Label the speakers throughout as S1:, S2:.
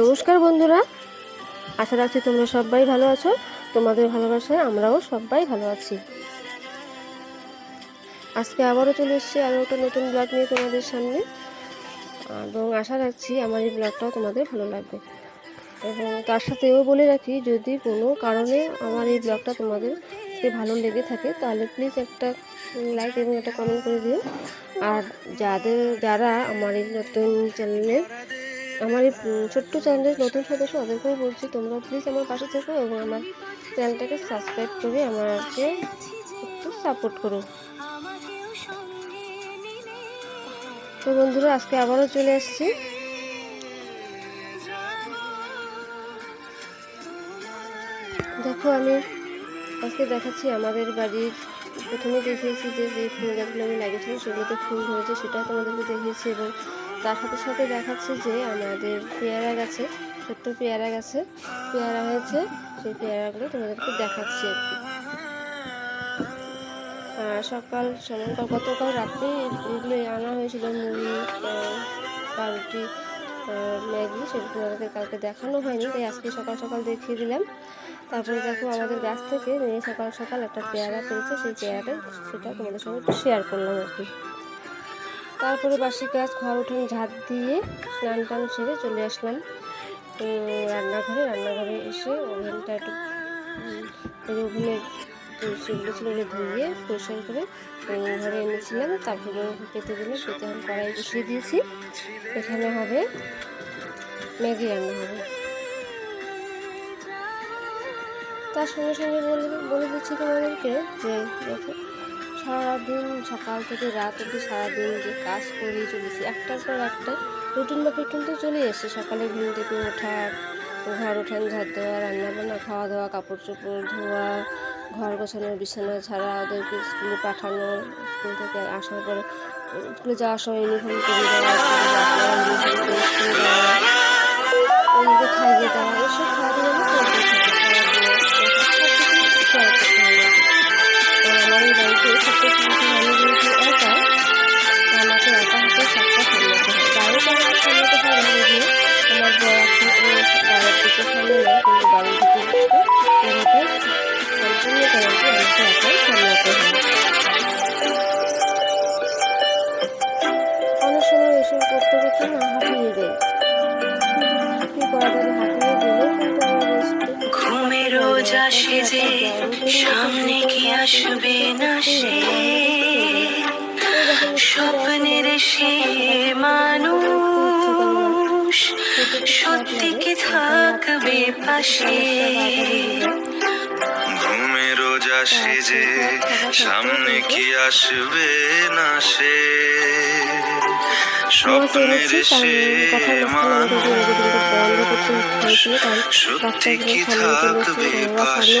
S1: নমস্কার বন্ধুরা। আশা রাখছি তোমরা সবাই ভালো আছো। তোমাদের ভালোবাসায় আমরাও সবাই ভালো আছি। আজকে আবারও চলে এসেছি আরও একটা নতুন ব্লগ নিয়ে তোমাদের সামনে। এবং আশা রাখছি আমার এই ব্লগটাও তোমাদের ভালো লাগবে। এবং তার সাথে এও বলে রাখি, যদি কোনো কারণে আমার এই ব্লগটা তোমাদের ভালো লেগে থাকে, তাহলে প্লিজ একটা লাইক এবং একটা কমেন্ট করে দিও। আর যাদের, যারা আমার এই নতুন চ্যানেলে আমার এই ছোট্ট চ্যানেলের নতুন সদস্য ওদেরকেও বলছি, তোমরা প্লিজ আমার পাশে থেকো এবং আমার চ্যানেলটাকে সাবস্ক্রাইব করে আমাকে একটু সাপোর্ট করো। তো বন্ধুরা, আজকে আবারও চলে এসেছি দেখো, আমি আজকে দেখাচ্ছি আমাদের বাড়ির, প্রথমে দেখিয়েছি যে যে ফুল গাছগুলো আমি লাগিয়েছিলাম, সেগুলোতে ফুল ধরেছে, সেটা তোমাদেরকে দেখিয়েছি এবং তার সাথে সাথে দেখাচ্ছি যে আমাদের পেয়ারা গাছে, ছোট্ট পেয়ারা গাছে পেয়ারা হয়েছে। সেই পেয়ারাগুলো তোমাদেরকে দেখাচ্ছি আর কি। সকাল সময় গতকাল রাত্রে এগুলো আনা হয়েছিল, মুড়ি পাউরুটি ম্যাগি, সেগুলো তোমাদেরকে কালকে দেখানো হয়নি, তাই আজকে সকাল সকাল দেখিয়ে দিলাম। তারপরে দেখো আমাদের গাছ থেকে নিয়ে সকাল সকাল একটা পেয়ারা পেয়েছে, সেই পেয়ারাটা সেটা তোমাদের সঙ্গে শেয়ার করলাম আর কি। তারপরে বাসি গাছ, ঘর উঠোন, ঝাঁট দিয়ে স্নান টান সেরে চলে আসলাম। রান্নাঘরে রান্নাঘরে এসে ওভেনটা একটু ওভেনের সেগুলো ছিল ধুয়ে পরিষ্কার করে ঘরে এনেছিলাম। তারপরে পেতে দিলে পেতে আমি কড়াই বসিয়ে দিয়েছি। এখানে হবে ম্যাগি রান্না হবে। তার সঙ্গে সঙ্গে বলে বলে দিচ্ছি তোমাদেরকে যে, দেখো সারাদিন, সকাল থেকে রাত অবধি সারাদিন যে কাজ করেই চলেছি। একটার পর একটা রুটিন ব্যাপার কিন্তু চলে এসছে সকালে ঘুম থেকে ওঠা, ঘর ওঠান ঝাড় দেওয়া রান্না বান্না খাওয়া দাওয়া কাপড় চোপড় ধোয়া, ঘর গোছানো, বিছানা ছাড়া, ওদেরকে স্কুলে পাঠানো, স্কুল থেকে আসার পরে স্কুলে যাওয়ার সময় ইউনিফর্ম করে দেওয়া করে খাইয়ে দেওয়া, এসব খাওয়া দাওয়া বাড়িতে ছোট্ট সংসার আমি যেহেতু একা আমাকে একা হাতে সবটা সামলাতে হয় বাইরে আমার সামলাতে হয় না যদিও আমার বর ও বাইরের দিকে সামলে কিন্তু বাড়ির
S2: মানুষ সত্যি কি থাকবে পাশে?
S3: ঘুমে রোজ আসে যে সামনে কি আসবে না সে? স্বপ্নের সে মানুষ সত্যি কি থাকবে পাশে?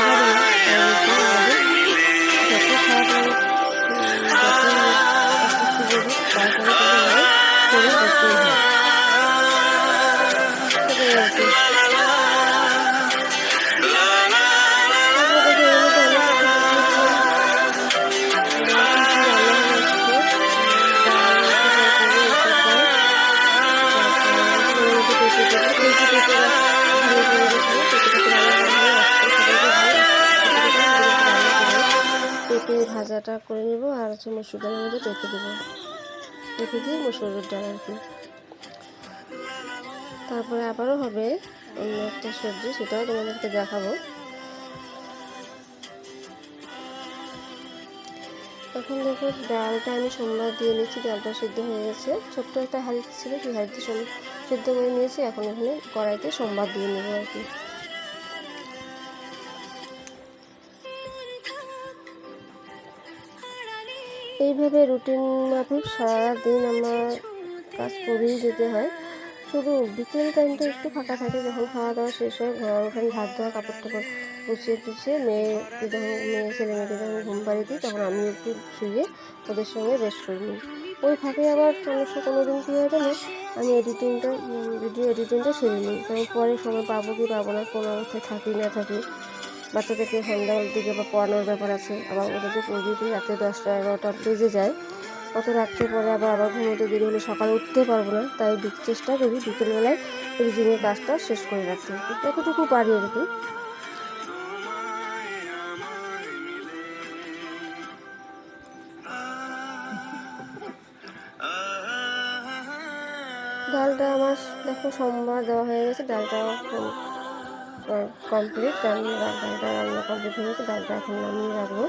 S3: ভাজাটা করে নেব আর হচ্ছে মসুর ডালের মধ্যে পেঁপে দেবো। পেঁপে দিয়ে মসুরের ডাল আর কি। তারপরে আবারও হবে অন্য একটা সবজি, সেটাও তোমাদেরকে দেখাবো। এখন দেখো ডালটা আমি সোমবার দিয়ে নিচ্ছি, ডালটা সিদ্ধ হয়ে গেছে। ছোট্ট একটা হাঁড়ি ছিল, সেই হাঁড়িতে সিদ্ধ করে নিয়েছি, এখন এখানে কড়াইতে সোমবার দিয়ে নেব আর কি। এইভাবে রুটিন মাফিক সারাদিন আমার কাজ করেই যেতে হয়।
S1: শুধু বিকেল টাইমটা একটু ফাঁকা থাকে, যখন খাওয়া দাওয়া শেষ হয় ঘর ওখানে ভাত ধোয়া কাপড় টাপড় গুছিয়ে টুছিয়ে মেয়েকে যখন, মেয়ে, ছেলে মেয়েকে যখন ঘুম পাড়িয়ে দিই, তখন আমি একটু শুয়ে ওদের সঙ্গে রেস্ট করে নিই। ওই ফাঁকে আবার সমস্যা কোনো দিন কী হয় জানো, আমি এডিটিংটা ভিডিও এডিটিংটা সেরে নিই। কারণ পরে সময় পাবো কি পাবো না, কোনো অবস্থায় থাকি না থাকি। বাচ্চাদেরকে সন্ধ্যাবেলার দিকে বা পড়ানোর ব্যাপার আছে আবার ওদেরকে দিই রাতে দশটা এগারোটা বেজে যায়। অত রাত্রে পরে আবার আবার ঘুমোতে দেরি হলে সকালে উঠতে পারব না তাই চেষ্টা করি বিকেলবেলায় এডিটিংয়ের কাজটা শেষ করে রাখতে। যতটুকু পারি আর কি। ডালটা আমার দেখো সোমবার দেওয়া হয়ে গেছে ডালটা কমপ্লিট ডালটা রান্না কমপ্লিট হয়ে গেছে ডালটা এখন নামিয়ে রাখব।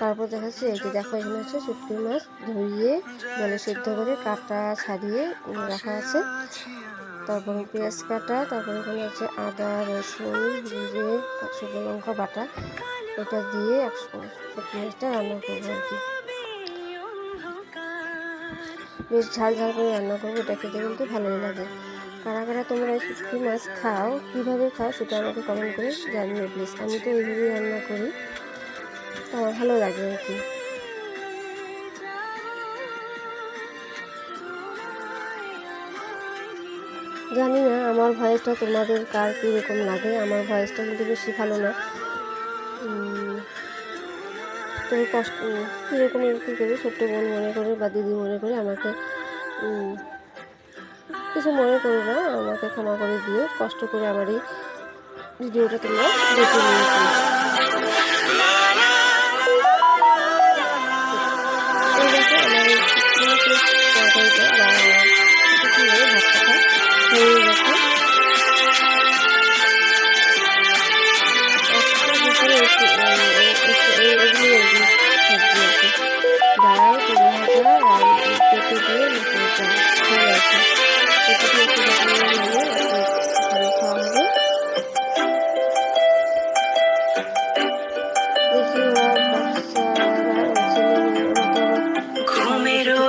S1: তারপর দেখাচ্ছি, এই যে দেখো, এখানে হচ্ছে শুটকি মাছ ধুইয়ে, জলে সিদ্ধ করে কাটা ছাড়িয়ে রাখা আছে। তারপরে পেঁয়াজ কাটা, তারপরে এখানে আছে আদা, রসুন, জিরে শুকনো লঙ্কা বাটা ওটা দিয়ে একশো শুটকি মাছটা রান্না করব আর কি। বেশ ঝাল ঝাল করে রান্না করব, এটা খেতে কিন্তু ভালোই লাগে। কারা কারা তোমরা শুটকি মাছ খাও, কীভাবে খাও সেটা আমাকে কমেন্ট করে জানিও প্লিজ আমি তো এইভাবেই রান্না করি। তো আমার ভালো লাগে আর কি। জানি না, আমার ভয়েসটা তোমাদের কার কীরকম লাগে? আমার ভয়েসটা কিন্তু বেশি ভালো না। তুমি কষ্ট কীরকম কী করে? ছোট্ট বোন মনে করে বা দিদি মনে করে আমাকে কিছু মনে করো না, আমাকে ক্ষমা করে দিও। কষ্ট করে আমার এই ভিডিওটা তোমরা দেখে নিয়েছি। আমার হয়ে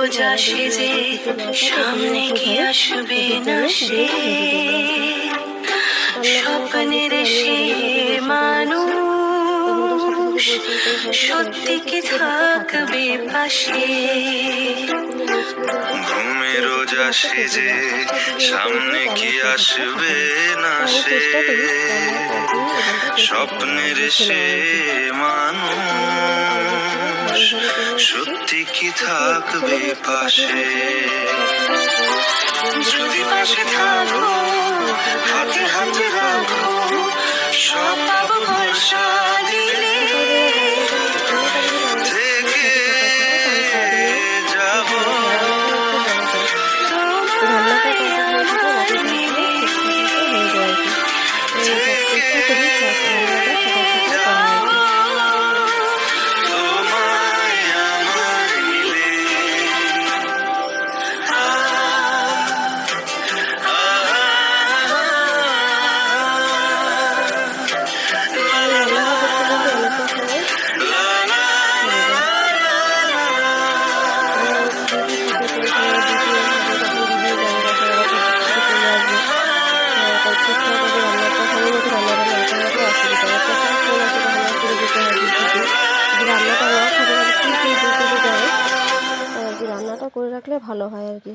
S2: রোজা সেজে সামনে কি আসবে না সে? স্বপ্নের সে মানুষ সত্যি কি থাকবে পাশে?
S3: ঘুমে রোজা সেজে সামনে কি আসবে না সে? স্বপ্নের সে মানুষ সত্যি কি থাকবে পাশে?
S2: যদি পাশে থাকো হাতে হাতে রাখো সব পাবো ভরসা দিলে।
S1: রান্নাটা করে রাখলে ভালো হয় আর কি।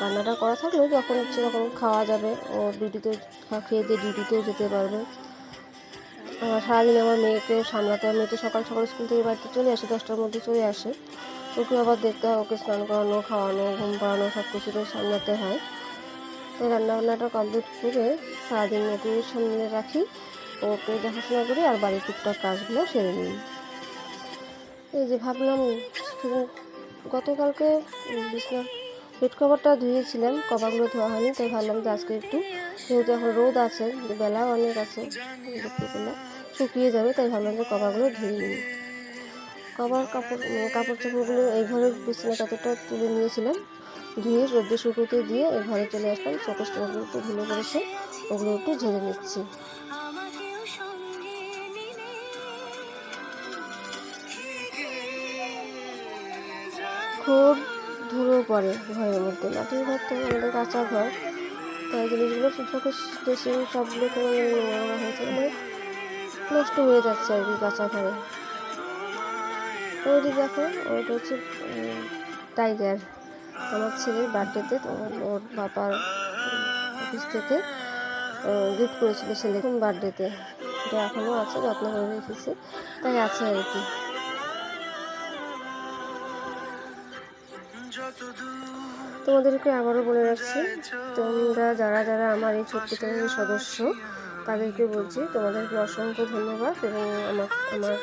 S1: রান্নাটা করা থাকলেও যখন ইচ্ছে তখন খাওয়া যাবে। ও ডিউটিতে খেয়ে দিয়ে ডিউটিতেও যেতে পারবে। আমার সারাদিন আমার মেয়েকে সামলাতে হয় তো সকাল সকাল স্কুল থেকে বাড়িতে চলে আসে, দশটার মধ্যে চলে আসে। ওকে আবার দেখতে হয়, ওকে স্নান করানো, খাওয়ানো, ঘুম পাড়ানো সব কিছু তো সামলাতে হয়। তো রান্নাবান্নাটা কমপ্লিট করে সারাদিন ওকে সামনে রাখি। ওকে দেখাশোনা করি আর বাড়ির টুকটাক কাজগুলো সেরে নিই। এই যে ভাবলাম গতকালকে বিছনার বেড কভারটা ধুয়েছিলাম কভারগুলো ধোয়া হয়নি, তাই ভাবলাম যে আজকে একটু যেহেতু এখন রোদ আছে, বেলা অনেক আছে, দুপুরবেলা শুকিয়ে যাবে, তাই ভাবলাম যে কভারগুলো ধুয়ে নিই। কভার কাপড় কাপড় চাপড়গুলো এই ঘরের বিছানা চাদরটা তুলে নিয়েছিলাম ধুয়ে রোদে শুকোতে দিয়ে এই ঘরে চলে আসলাম টোকগুলো একটু ধুলো পড়েছে, ওগুলো একটু ঝেড়ে নিচ্ছি। খুব ধুলো পড়ে ঘরের মধ্যে। মাটির ঘর তো আমাদের কাঁচা ঘর। তাই জিনিসগুলো চোখে ড্রেসিং সবগুলো নোংরা হয়েছে। মানে নষ্ট হয়ে যাচ্ছে আর কি কাঁচা ঘরে। ওইটি দেখো, ওইটা হচ্ছে টাইগার আমার ছেলের বার্থডেতে ওর বাবার অফিস থেকে গিফট করেছিল ছেলেকে বার্থডেতে এটা এখনও আছে, যত্ন করে রেখেছি। তাই আছে আর কি। তোমাদেরকে আবারও বলে রাখছি, তোমরা যারা যারা আমার এই ছোট্ট চ্যানেলের সদস্য, তাদেরকে বলছি তোমাদেরকে অসংখ্য ধন্যবাদ এবং আমার আমার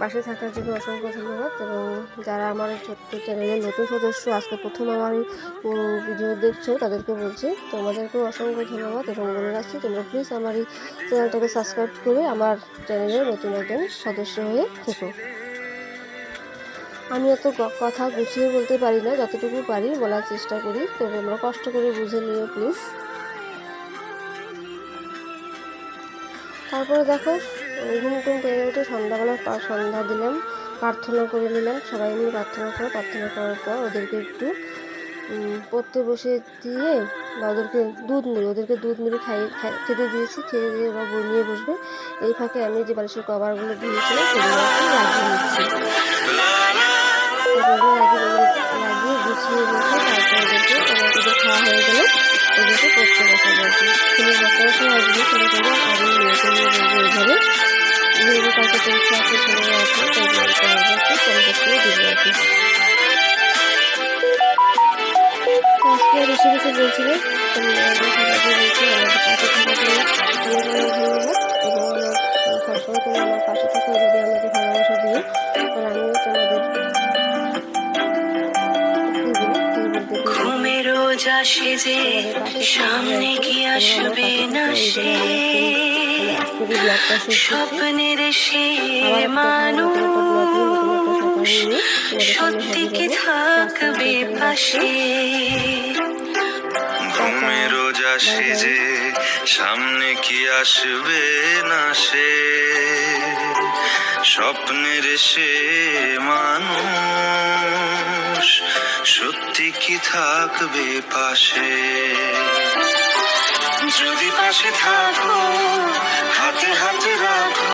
S1: পাশে থাকার জন্য অসংখ্য ধন্যবাদ এবং যারা আমার ছোট্ট চ্যানেলের নতুন সদস্য, আজকে প্রথম আমার ভিডিও দেখছ, তাদেরকে বলছি তোমাদেরকেও অসংখ্য ধন্যবাদ এবং বলে রাখছি তোমরা প্লিজ আমার এই চ্যানেলটাকে সাবস্ক্রাইব করে আমার চ্যানেলের নতুন একজন সদস্য হয়ে থেকো। আমি এত কথা গুছিয়ে বলতে পারি না, যতটুকু পারি বলার চেষ্টা করি। তো তোমরা কষ্ট করে বুঝে নিও প্লিজ তারপরে দেখো ঘুম ঘুম পেয়ে উঠে সন্ধ্যাবেলা সন্ধ্যা দিলাম, প্রার্থনা করে নিলাম, সবাই মিলে প্রার্থনা করে, প্রার্থনা করার পর ওদেরকে একটু পড়তে বসে দিয়ে বা ওদেরকে দুধ মুড়ি, ওদেরকে দুধ মুড়ি খাইয়ে খাই- খেতে দিয়েছি, খেয়ে দিয়ে ওরা বই নিয়ে বসবে। এই ফাঁকে আমি যে বালিশের কভারগুলো দিয়েছিলাম সেগুলো লাগিয়ে নিচ্ছি। বসে আসবে ছেলে করে আমি মেয়েকে নিয়ে বলব এইভাবে মেয়েরও কালকে পরীক্ষা আছে ছেলেরা আছে তাই মেয়েকে একটু কিছু আমাকে
S2: সেজে সামনে আসবে না সে স্বপ্নের সে মানুষ। সত্যি কি থাকবে। পাশে
S3: ঘুমে রোজা সেজে সামনে কি আসবে না সে স্বপ্নের সে মানুষ সত্যি কি থাকবে পাশে যদি পাশে থাকো হাতে হাতে রাখো।